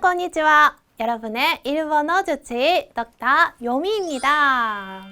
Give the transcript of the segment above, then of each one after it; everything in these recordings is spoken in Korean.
건니치와 여러분의 일본어 주치 덕터 요미입니다.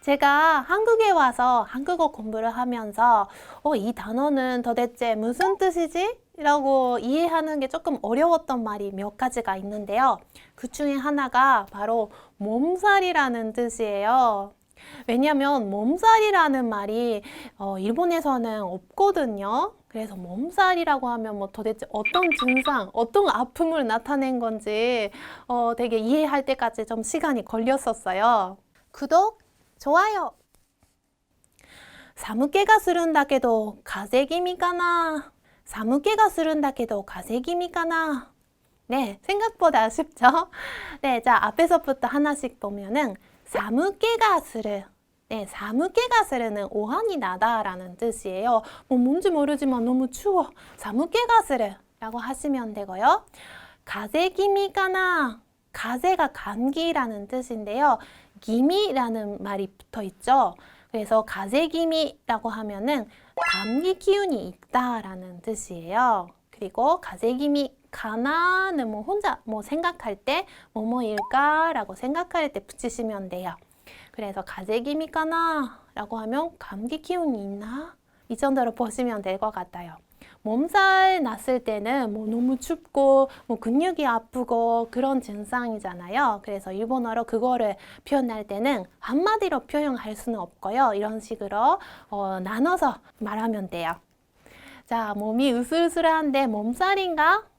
제가 한국에 와서 한국어 공부를 하면서 어, 이 단어는 도대체 무슨 뜻이지? 라고 이해하는 게 조금 어려웠던 말이 몇 가지가 있는데요. 그 중에 하나가 바로 몸살이라는 뜻이에요. 왜냐하면 몸살이라는 말이 어, 일본에서는 없거든요. 그래서 몸살이라고 하면 뭐 도대체 어떤 증상, 어떤 아픔을 나타낸 건지 어, 되게 이해할 때까지 좀 시간이 걸렸었어요. 구독, 좋아요. 寒気がするんだけど風邪気味かな寒気がするんだけど風邪気味かな 네, 생각보다 쉽죠? 네, 자, 앞에서부터 하나씩 보면은 사무게가 스르. 네, 사무게가 스르는 오한이 나다라는 뜻이에요. 뭐 뭔지 모르지만 너무 추워. 사무게가 스르라고 하시면 되고요. 가세기미가나 가세가 감기라는 뜻인데요. 기미라는 말이 붙어 있죠. 그래서 가세기미라고 하면은 감기 기운이 있다라는 뜻이에요. 그리고 가세기미 가나는 뭐 혼자 뭐 생각할 때 뭐뭐일까라고 생각할 때 붙이시면 돼요. 그래서 가세기미 가나라고 하면 감기 기운이 있나? 이 정도로 보시면 될 것 같아요. 몸살 났을 때는 뭐 너무 춥고 뭐 근육이 아프고 그런 증상이잖아요. 그래서 일본어로 그거를 표현할 때는 한마디로 표현할 수는 없고요. 이런 식으로 어, 나눠서 말하면 돼요. 자, 몸이 으슬으슬한데 몸살인가?